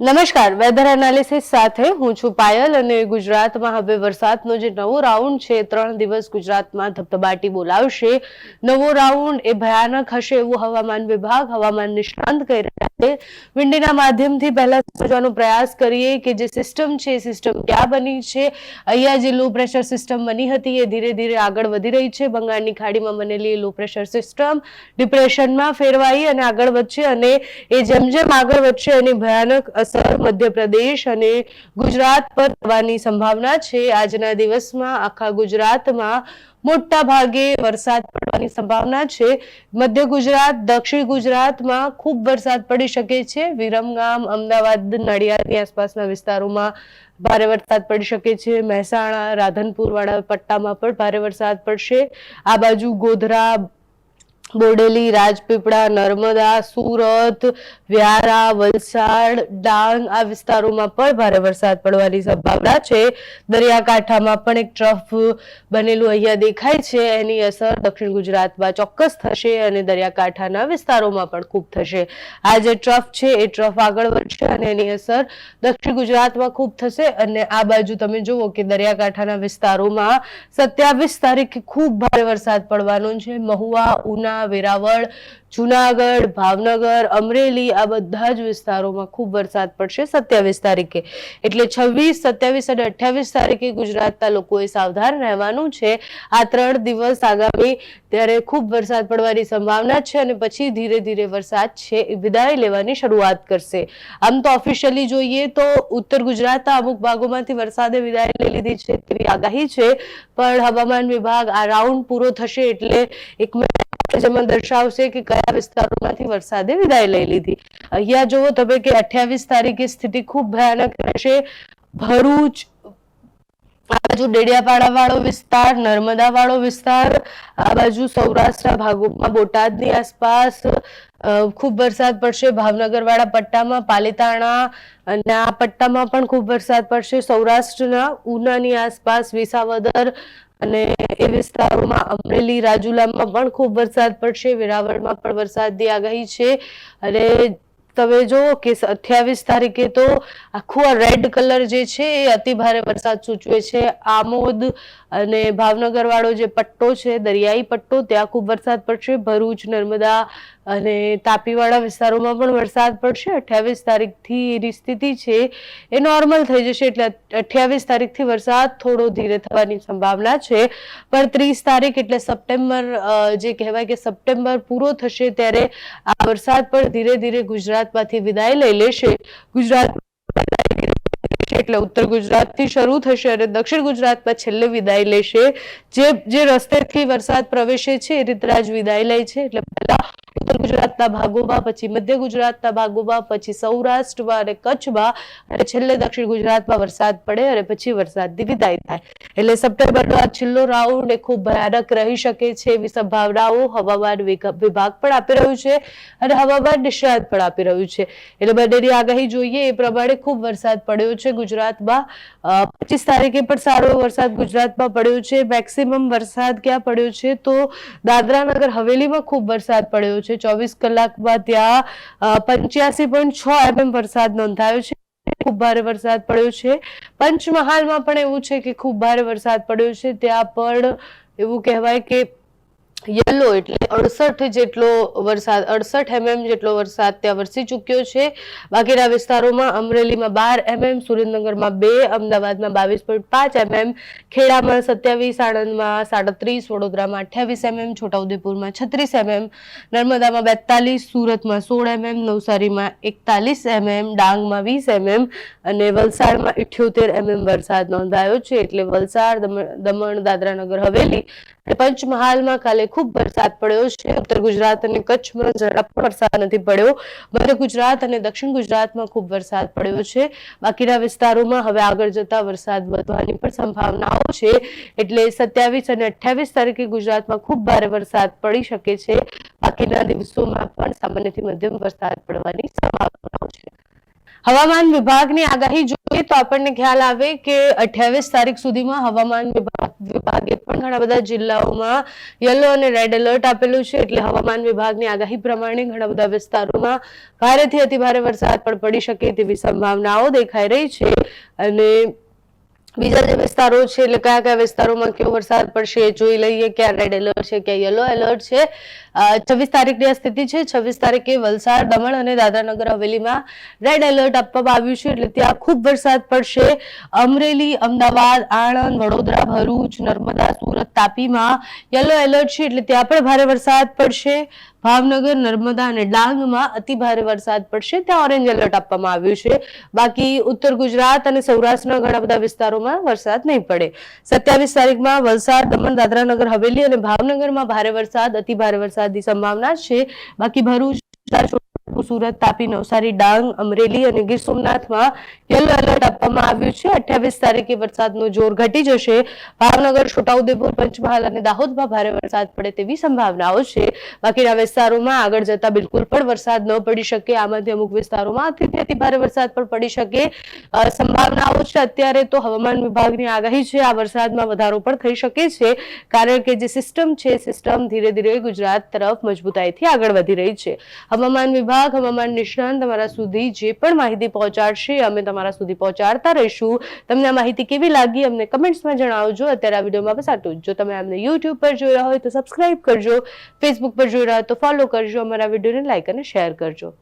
નમસ્કાર weather analysis સાથે હું છું પાયલ અને ગુજરાતમાં હવે વરસાદનો જે નવો રાઉન્ડ છે, ત્રણ દિવસ ગુજરાતમાં ધબધબાટી બોલાવશે. નવો રાઉન્ડ એ ભયાનક હશે એવું હવામાન વિભાગ, હવામાન નિષ્ણાંત કહી રહ્યા છે વિન્ડીના માધ્યમથી પહેલા સમજવાનો પ્રયાસ કરીએ કે જે સિસ્ટમ છે સિસ્ટમ ક્યાં બની છે? અહીંયા જે લો પ્રેશર સિસ્ટમ બની હતી, એ ધીરે ધીરે આગળ વધી રહી છે. બંગાળની ખાડીમાં બનેલી લો પ્રેશર સિસ્ટમ ડિપ્રેશનમાં ફેરવાઈ અને આગળ વધશે અને એ જેમ જેમ આગળ વધશે એની ભયાનક અસર મધ્યપ્રદેશ અને ગુજરાત પર થવાની સંભાવના છે. આજના દિવસમાં આખા ગુજરાતમાં મોટા ભાગે વરસાદ પડવાની સંભાવના છે. મધ્ય ગુજરાત, દક્ષિણ ગુજરાતમાં ખૂબ વરસાદ પડી શકે છે. વિરમગામ, અમદાવાદ, નડિયાદની આસપાસના વિસ્તારોમાં ભારે વરસાદ પડી શકે છે. મહેસાણા રાધનપુર વાળા પટ્ટામાં પણ ભારે વરસાદ પડશે. આ બાજુ ગોધરા બોડેલી રાજપીપળા, નર્મદા, સુરત, વ્યારા, વલસાડ, ડાંગ આ વિસ્તારોમાં પણ ભારે વરસાદ પડવાની સંભાવના છે. દરિયાકાંઠામાં પણ એક ટ્રફ બનેલું અહીંયા દેખાય છે. એની અસર દક્ષિણ ગુજરાતમાં ચોક્કસ થશે અને દરિયાકાંઠાના વિસ્તારોમાં પણ ખૂબ થશે. આ જે ટ્રફ છે, એ ટ્રફ આગળ વધશે અને એની અસર દક્ષિણ ગુજરાતમાં ખૂબ થશે. અને આ બાજુ તમે જુઓ કે દરિયાકાંઠાના વિસ્તારોમાં સત્યાવીસ તારીખે ખૂબ ભારે વરસાદ પડવાનો છે. મહુવા, ઉના વેરાવળ, જુનાગઢ, ભાવનગર, અમરેલી આ બધા જ વિસ્તારોમાં ખૂબ વરસાદ પડશે સત્યાવીસ તારીખે. એટલે છવ્વીસ, સત્યાવીસ અને અઠ્યાવીસ તારીખે ગુજરાતના લોકોએ સાવધાન રહેવાનું છે. આ ત્રણ દિવસ આગામી ત્યારે ખૂબ વરસાદ પડવાની સંભાવના છે અને પછી ધીરે ધીરે વરસાદ છે એ વિદાય લેવાની શરૂઆત કરશે. આમ તો ઓફિશિયલી જોઈએ તો ઉત્તર ગુજરાતના અમુક ભાગોમાંથી વરસાદે વિદાય લઈ લીધી છે તેવી આગાહી છે. પણ હવામાન વિભાગ આ રાઉન્ડ પૂરો થશે એટલે એક જેમાં દર્શાવશે કે કયા વિસ્તારોમાંથી વરસાદે વિદાય લઈ લીધી. અહીંયા જુઓ તમે કે અઠ્યાવીસ તારીખે સ્થિતિ ખૂબ ભયાનક રહેશે. ભરૂચ, આ બાજુ ડેડિયાપાડા વાળો વિસ્તાર નર્મદા વાળો વિસ્તાર, આ બાજુ સૌરાષ્ટ્રના ભાગોમાં બોટાદની આસપાસ ખૂબ વરસાદ પડશે. ભાવનગર વાળા પટ્ટામાં પાલીતાણા અને આ પટ્ટામાં પણ ખૂબ વરસાદ પડશે. સૌરાષ્ટ્રના ઉનાની આસપાસ વિસાવદર અને એ વિસ્તારોમાં અમરેલી રાજુલામાં પણ ખૂબ વરસાદ પડશે, વેરાવળમાં પણ વરસાદની આગાહી છે અને તમે જો કે અઠ્યાવીસ તારીખે તો આખું આ રેડ કલર જે છે એ અતિ ભારે વરસાદ સૂચવે છે. આમોદ અને ભાવનગર વાળો જે પટ્ટો છે, દરિયાઈ પટ્ટો, ત્યાં ખૂબ વરસાદ પડશે. ભરૂચ, નર્મદા અને તાપીવાળા વિસ્તારોમાં પણ વરસાદ પડશે. અઠ્યાવીસ તારીખથી એની સ્થિતિ છે એ નોર્મલ થઈ જશે, એટલે અઠ્યાવીસ તારીખથી વરસાદ થોડો ધીરે થવાની સંભાવના છે. પણ ત્રીસ તારીખ એટલે સપ્ટેમ્બર જે કહેવાય કે સપ્ટેમ્બર પૂરો થશે ત્યારે આ વરસાદ પણ ધીરે ધીરે ગુજરાતમાંથી વિદાય લઈ લેશે. ગુજરાત એટલે ઉત્તર ગુજરાતથી શરૂ થશે અને દક્ષિણ ગુજરાતમાં છેલ્લે વિદાય લેશે. જે જે રસ્તેથી વરસાદ પ્રવેશે છે એ રીતે જ વિદાય લે છે. એટલે પહેલા ઉત્તર ગુજરાતના ભાગોમાં, પછી મધ્ય ગુજરાતના ભાગોમાં, પછી સૌરાષ્ટ્રમાં અને કચ્છમાં. અને છેલ્લે દક્ષિણ ગુજરાતમાં વરસાદ પડે અને પછી વરસાદની વિદાય થાય. એટલે સપ્ટેમ્બરનો આ છેલ્લો રાઉન્ડ એ ખૂબ ભયાનક રહી શકે છે એવી સંભાવનાઓ હવામાન વિભાગ પણ આપી રહ્યું છે અને હવામાન નિષ્ણાત પણ આપી રહ્યું છે. એટલે બંનેની આગાહી જોઈએ એ પ્રમાણે ખૂબ વરસાદ પડ્યો છે ગુજરાતમાં. પચીસ તારીખે પણ સારો વરસાદ ગુજરાતમાં પડ્યો છે. મેક્સિમમ વરસાદ ક્યાં પડ્યો છે તો દાદરા નગર હવેલીમાં ખૂબ વરસાદ પડ્યો ચોવીસ કલાકમાં ત્યાં પંચ્યાસી પોઈન્ટ છ એમએમ વરસાદ નોંધાયો છે. ખૂબ ભારે વરસાદ પડ્યો છે. પંચમહાલમાં પણ એવું છે કે ખૂબ ભારે વરસાદ પડ્યો છે. ત્યાં પણ એવું કહેવાય કે યલો એટલે અડસઠ જેટલો વરસાદ, અડસઠ એમએમ જેટલો વરસાદ ત્યાં વરસી ચૂક્યો છે. બાકીના વિસ્તારોમાં અમરેલીમાં બાર એમએમ, સુરેન્દ્રનગરમાં બે, અમદાવાદમાં બાવીસ પોઈન્ટ પાંચ એમએમ, ખેડામાં સત્યાવીસ, આણંદમાં સાડત્રીસ, વડોદરામાં અઠ્યાવીસ એમએમ, છોટાઉદેપુરમાં છત્રીસ એમએમ, નર્મદામાં બેતાલીસ, સુરતમાં સોળ એમએમ, નવસારીમાં એકતાલીસ એમએમ, ડાંગમાં વીસ એમએમ અને વલસાડમાં ઇઠ્યોતેર એમએમ વરસાદ નોંધાયો છે. એટલે વલસાડ દમણ, દાદરાનગર, હવેલી પંચમહાલમાં કાલે ખૂબ વરસાદ પડ્યો છે. ઉત્તર ગુજરાત અને કચ્છમાં જરા વરસાદ નથી પડ્યો. મધ્ય ગુજરાત અને દક્ષિણ ગુજરાતમાં ખૂબ વરસાદ પડ્યો છે. બાકીના વિસ્તારોમાં હવે આગળ જતા વરસાદ વધવાની પણ સંભાવનાઓ છે. એટલે સત્યાવીસ અને અઠ્યાવીસ તારીખે ગુજરાતમાં ખૂબ ભારે વરસાદ પડી શકે છે. બાકીના દિવસોમાં પણ સામાન્યથી મધ્યમ વરસાદ પડવાની સંભાવનાઓ છે. હવામાન વિભાગની આગાહી જોઈએ તો આપણને ખ્યાલ આવે કે અઠ્યાવીસ તારીખ સુધીમાં હવામાન વિભાગ વિભાગે પણ ઘણા બધા જિલ્લાઓમાં યલો અને રેડ એલર્ટ આપેલું છે. એટલે હવામાન વિભાગની આગાહી પ્રમાણે ઘણા બધા વિસ્તારોમાં ભારેથી અતિભારે વરસાદ પણ પડી શકે તેવી સંભાવનાઓ દેખાઈ રહી છે. અને બીજા જે વિસ્તારો છે, એટલે કયા કયા વિસ્તારોમાં કેવો વરસાદ પડશે એ જોઈ લઈએ. ક્યાં રેડ એલર્ટ છે, ક્યાં યલો એલર્ટ છે. છવ્વીસ તારીખની આ સ્થિતિ છે. છવ્વીસ તારીખે વલસાડ, દમણ અને દાદરાનગર હવેલીમાં રેડ એલર્ટ આપવામાં આવ્યું છે, એટલે ત્યાં ખૂબ વરસાદ પડશે. અમરેલી, અમદાવાદ, આણંદ, વડોદરા, ભરૂચ, નર્મદા, સુરત, તાપીમાં યલો એલર્ટ છે, એટલે ત્યાં પણ ભારે વરસાદ પડશે. ભાવનગર, નર્મદા અને ડાંગમાં અતિ વરસાદ પડશે. ત્યાં ઓરેન્જ એલર્ટ આપવામાં આવ્યું છે. બાકી ઉત્તર ગુજરાત અને સૌરાષ્ટ્રના ઘણા બધા વિસ્તારોમાં વરસાદ નહીં પડે. સત્યાવીસ તારીખમાં વલસાડ, દમણ, દાદરાનગર, હવેલી અને ભાવનગરમાં ભારે વરસાદ અતિ ભારે વરસાદની સંભાવના છે. બાકી ભરૂચ સુરત તાપી નવસારી ડાંગ, અમરેલી અને ગીર સોમનાથમાં યલો એલર્ટ આપવામાં આવ્યું છે. અઠ્યાવીસ તારીખે વરસાદનું જોર ઘટી જશે. ભાવનગર, છોટાઉદેપુર, પંચમહાલ અને દાહોદમાં ભારે વરસાદ પડે તેવી સંભાવનાઓ છે. બાકીના વિસ્તારોમાં આગળ જતા બિલકુલ પણ વરસાદ ન પડી શકે. આમાંથી અમુક વિસ્તારોમાં અતિથી અતિ ભારે વરસાદ પણ પડી શકે. સંભાવનાઓ છે. અત્યારે તો હવામાન વિભાગની આગાહી છે. આ વરસાદમાં વધારો પણ થઈ શકે છે. કારણ કે જે સિસ્ટમ છે સિસ્ટમ ધીરે ધીરે ગુજરાત તરફ મજબૂતાઈથી આગળ વધી રહી છે. હવામાન વિભાગ હવામાન નિષ્ણાંત તમારા સુધી જે પણ માહિતી પહોંચાડશે, અમે તમારા સુધી પહોંચાડતા રહીશું. તમને આ માહિતી કેવી લાગી, અમને કમેન્ટ્સમાં જણાવજો. અત્યારે આ વિડીયોમાં બસ આટલું જો. તમે અમને યુટ્યુબ પર જોઈ રહ્યા હોય તો સબસ્ક્રાઇબ કરજો. ફેસબુક પર જોઈ રહ્યા હોય તો ફોલો કરજો. અમારા વિડીયોને લાઇક અને શેર કરજો.